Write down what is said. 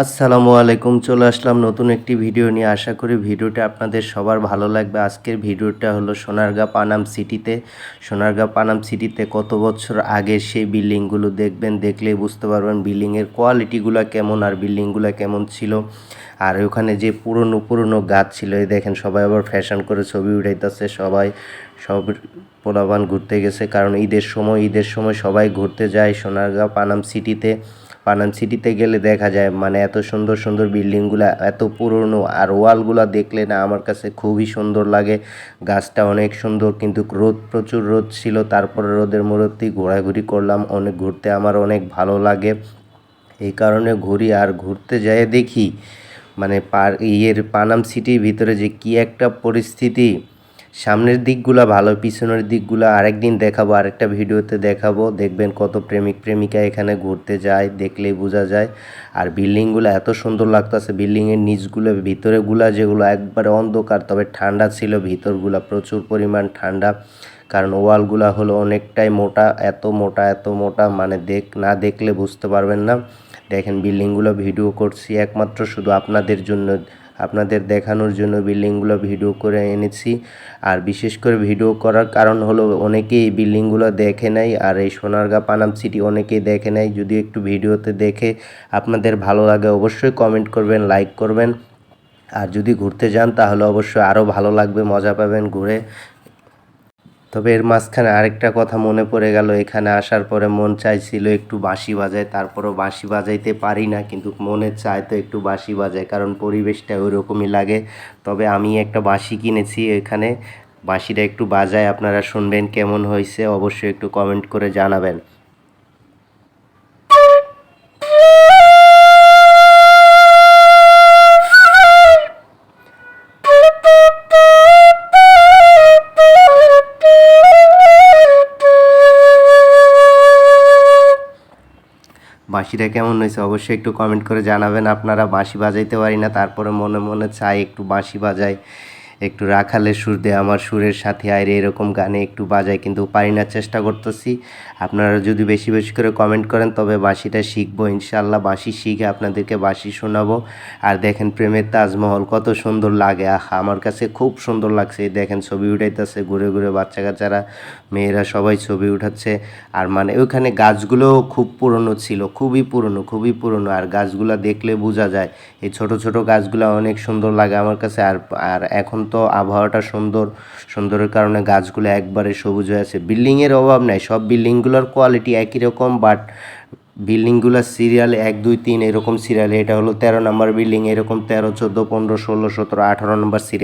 আসসালামু আলাইকুম, চলে আসলাম নতুন একটি ভিডিও নিয়ে। আশা করি ভিডিওটা আপনাদের সবার ভালো লাগবে। আজকের ভিডিওটা হলো সোনারগাঁ পানাম সিটিতে। সোনারগাঁ পানাম সিটিতে কত বছর আগে সেই বিল্ডিংগুলো দেখবেন দেখলেই বুঝতে পারবেন বিল্ডিংয়ের কোয়ালিটিগুলো কেমন আর বিল্ডিংগুলো কেমন ছিল। আর ওখানে যে পুরনো পুরনো গাছ ছিল, এই দেখেন সবাই আবার ফ্যাশন করে ছবি উঠাইতেছে, সবাই সব পোলাবান ঘুরতে গেছে। কারণ ঈদের সময় ঈদের সময় সবাই ঘুরতে যায় সোনারগাঁও পানাম সিটিতে। পানাম সিটিতে গেলে দেখা যায় মানে এত সুন্দর সুন্দর বিল্ডিংগুলো, এত পুরনো আর ওয়ালগুলো দেখলে না আমার কাছে খুবই সুন্দর লাগে। গাছটা অনেক সুন্দর, কিন্তু রোদ, প্রচুর রোদ ছিল, তারপরে রোদের মধ্যেই ঘোরাঘুরি করলাম, অনেক ঘুরতে আমার অনেক ভালো লাগে। এই কারণে ঘুরি আর ঘুরতে যেয়ে দেখি মানে পার, ইয়ের পানাম সিটির ভিতরে যে কি একটা পরিস্থিতি। সামনের দিকগুলা ভালো, পিছনের দিকগুলো আরেকদিন দেখাবো, আরেকটা ভিডিওতে দেখাবো। দেখবেন কত প্রেমিক, প্রেমিকা এখানে ঘুরতে যায়, দেখলেই বোঝা যায়। আর বিল্ডিংগুলো এত সুন্দর লাগতেছে, বিল্ডিংয়ের নিচগুলো, ভিতরেগুলা যেগুলো একবারে অন্ধকার, তবে ঠান্ডা ছিল ভিতরগুলা, প্রচুর পরিমাণ ঠান্ডা। কারণ ওয়ালগুলা হলো অনেকটাই মোটা, এত মোটা এত মোটা মানে দেখ, না দেখলে বুঝতে পারবেন না। দেখেন, বিল্ডিংগুলো ভিডিও করছি একমাত্র শুধু আপনাদের জন্য, আপনাদের দেখানোর জন্য বিল্ডিংগুলো ভিডিও করে এনেছি। আর বিশেষ করে ভিডিও করার কারণ হলো, অনেকেই বিল্ডিংগুলো দেখে নেয় আর এই সোনারগাঁ পানাম সিটি অনেকেই দেখে নেয় যদি একটু ভিডিওতে দেখে আপনাদের ভালো লাগে, অবশ্যই কমেন্ট করবেন, লাইক করবেন। আর যদি ঘুরতে যান, তাহলে অবশ্যই আরও ভালো লাগবে, মজা পাবেন ঘুরে। তবে এর মাঝখানে আরেকটা কথা মনে পড়ে গেল। এখানে আসার পরে মন চাইছিল একটু বাঁশি বাজায়, তারপরও বাঁশি বাজাইতে পারি না, কিন্তু মনে চায় তো একটু বাঁশি বাজায়, কারণ পরিবেশটা ওইরকমই লাগে। তবে আমি একটা বাঁশি কিনেছি এখানে। বাঁশিটা একটু বাজায়, আপনারা শুনবেন কেমন হয়েছে, অবশ্যই একটু কমেন্ট করে জানাবেন। বাঁশিটা কেমন হয়েছে অবশ্যই একটু কমেন্ট করে জানাবেন। আপনারা বাঁশি বাজাইতে পারি না, তারপরে মনে মনে চাই একটু বাঁশি বাজাই। একটু রাখালের সুর দিয়ে আমার সুরের সাথে আইরে এরকম গানে একটু বাজাই কিন্তু পারি না, চেষ্টা করতেছি। আপনারা যদি বেশি বেশি করে কমেন্ট করেন, তবে বাঁশিটা শিখব ইনশাল্লাহ বাঁশি শিখে আপনাদেরকে বাঁশি শোনাবো। আর দেখেন প্রেমের তাজমহল, কত সুন্দর লাগে, আহ, আমার কাছে খুব সুন্দর লাগছে। দেখেন ছবি উঠাইতেছে ঘুরে ঘুরে বাচ্চা কাচ্চারা, মেয়েরা সবাই ছবি উঠাচ্ছে। আর মানে ওইখানে গাছগুলোও খুব পুরনো ছিল, খুবই পুরনো খুবই পুরনো। আর গাছগুলো দেখলে বোঝা যায়, এই ছোট ছোট গাছগুলো অনেক সুন্দর লাগে আমার কাছে। আর আর এখন তো আবহাওয়াটা সুন্দর, সুন্দরের কারণে গাছগুলো একবারে সবুজ হয়ে আছে। বিল্ডিংয়ের অভাব নাই, সব বিল্ডিংগুলোর কোয়ালিটি একই রকম বাট বিল্ডিংগুলোর সিরিয়াল এক, দুই, তিন এরকম সিরিয়াল এটা হলো তেরো নম্বর বিল্ডিং এরকম তেরো, চোদ্দ, পনেরো, ষোলো, সতেরো, আঠারো নম্বর সিরিয়াল